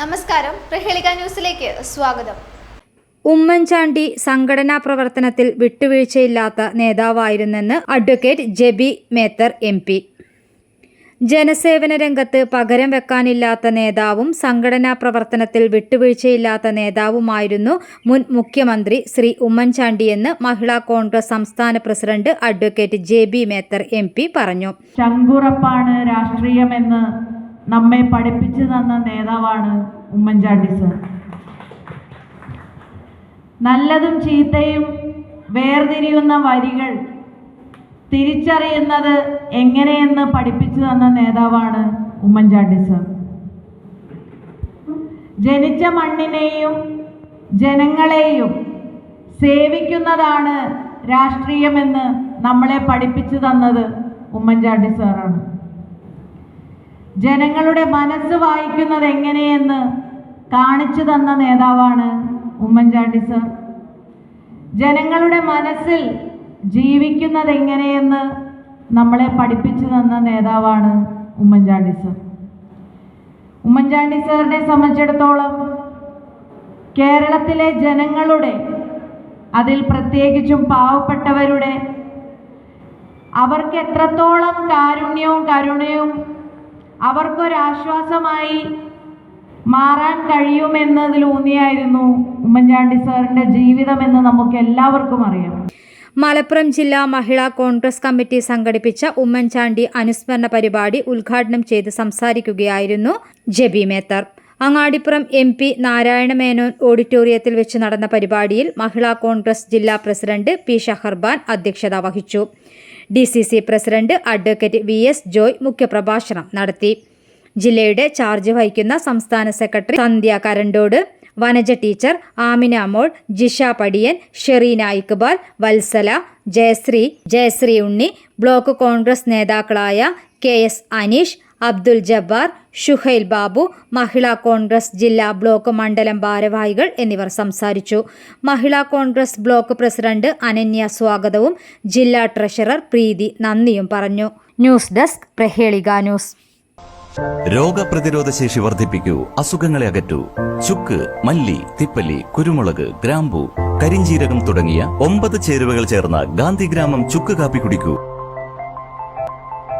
നമസ്കാരം. പ്രഹേളിക ന്യൂസിലേക്ക് സ്വാഗതം. ഉമ്മൻചാണ്ടി സംഘടനാ പ്രവർത്തനത്തിൽ വിട്ടുവീഴ്ചയില്ലാത്ത നേതാവായിരുന്നെന്ന് advocate Jebi Mather M P. ജനസേവന രംഗത്ത് പകരം വെക്കാനില്ലാത്ത നേതാവും സംഘടനാ പ്രവർത്തനത്തിൽ വിട്ടുവീഴ്ചയില്ലാത്ത നേതാവുമായിരുന്നു മുൻ മുഖ്യമന്ത്രി ശ്രീ ഉമ്മൻചാണ്ടിയെന്ന് മഹിളാ കോൺഗ്രസ് സംസ്ഥാന president advocate Jebi Mather M P പറഞ്ഞു. ശങ്കുറപ്പാണ് രാഷ്ട്രീയമെന്ന് നമ്മെ പഠിപ്പിച്ചു തന്ന നേതാവാണ് ഉമ്മൻചാണ്ടി സർ. നല്ലതും ചീത്തയും വേർതിരിയുന്ന വരികൾ തിരിച്ചറിയുന്നത് എങ്ങനെയെന്ന് പഠിപ്പിച്ചു തന്ന നേതാവാണ് ഉമ്മൻചാണ്ടി സർ. ജനിച്ച മണ്ണിനെയും ജനങ്ങളെയും സേവിക്കുന്നതാണ് രാഷ്ട്രീയമെന്ന് നമ്മളെ പഠിപ്പിച്ചു തന്നത് ഉമ്മൻചാണ്ടി സാറാണ്. ജനങ്ങളുടെ മനസ്സ് വായിക്കുന്നത് എങ്ങനെയെന്ന് കാണിച്ചു തന്ന നേതാവാണ് ഉമ്മൻചാണ്ടി സർ. ജനങ്ങളുടെ മനസ്സിൽ ജീവിക്കുന്നത് എങ്ങനെയെന്ന് നമ്മളെ പഠിപ്പിച്ചു തന്ന നേതാവാണ് ഉമ്മൻചാണ്ടി സർ. ഉമ്മൻചാണ്ടി സാറിനെ സംബന്ധിച്ചിടത്തോളം കേരളത്തിലെ ജനങ്ങളുടെ അതിൽ പ്രത്യേകിച്ചും പാവപ്പെട്ടവരുടെ അവർക്ക് എത്രത്തോളം കാരുണ്യവും കരുണയും അവർക്കൊരാശ്വാസമായി മാറാൻ കഴിയുമെന്നതിലൂന്നിയായിരുന്നു ഉമ്മൻചാണ്ടി സാറിന്റെ ജീവിതമെന്ന് നമുക്ക് എല്ലാവർക്കും അറിയാം. മലപ്പുറം ജില്ലാ മഹിളാ കോൺഗ്രസ് കമ്മിറ്റി സംഘടിപ്പിച്ച ഉമ്മൻചാണ്ടി അനുസ്മരണ പരിപാടി ഉദ്ഘാടനം ചെയ്ത് സംസാരിക്കുകയായിരുന്നു ജബി മേത്തർ. അങ്ങാടിപ്പുറം എം പി നാരായണ മേനോൻ ഓഡിറ്റോറിയത്തിൽ വെച്ച് നടന്ന പരിപാടിയിൽ മഹിളാ കോൺഗ്രസ് ജില്ലാ പ്രസിഡന്റ് പി ഷഹർബാൻ അധ്യക്ഷത വഹിച്ചു. D C C president advocate V S Joy മുഖ്യപ്രഭാഷണം നടത്തി. ജില്ലയുടെ ചാർജ് വഹിക്കുന്ന സംസ്ഥാന secretary Sandhya Karandode Vanaja teacher Amina Mol Jisha Padiyan Shereena Iqbal Vatsala Jayashree Jayashree Unni block Congress നേതാക്കളായ കെ എസ് അനീഷ് അബ്ദുൽ ജബ്ബാർ ഷുഹൈൽ ബാബു മഹിളാ കോൺഗ്രസ് ജില്ലാ ബ്ലോക്ക് മണ്ഡലം ഭാരവാഹികൾ എന്നിവർ സംസാരിച്ചു. മഹിളാ കോൺഗ്രസ് ബ്ലോക്ക് പ്രസിഡന്റ് അനന്യ സ്വാഗതവും ജില്ലാ ട്രഷറർ പ്രീതി നന്ദിയും പറഞ്ഞു. News desk Prahelika news. രോഗപ്രതിരോധ ശേഷി വർദ്ധിപ്പിക്കൂ അസുഖങ്ങളെ അകറ്റൂ. ചുക്ക് മല്ലി തിപ്പല്ലി കുരുമുളക് ഗ്രാമ്പു കരിഞ്ചീരകം തുടങ്ങിയ ഒമ്പത് ചേരുവകൾ ചേർന്ന ഗാന്ധിഗ്രാമം ചുക്ക് കാപ്പി കുടിക്കൂ.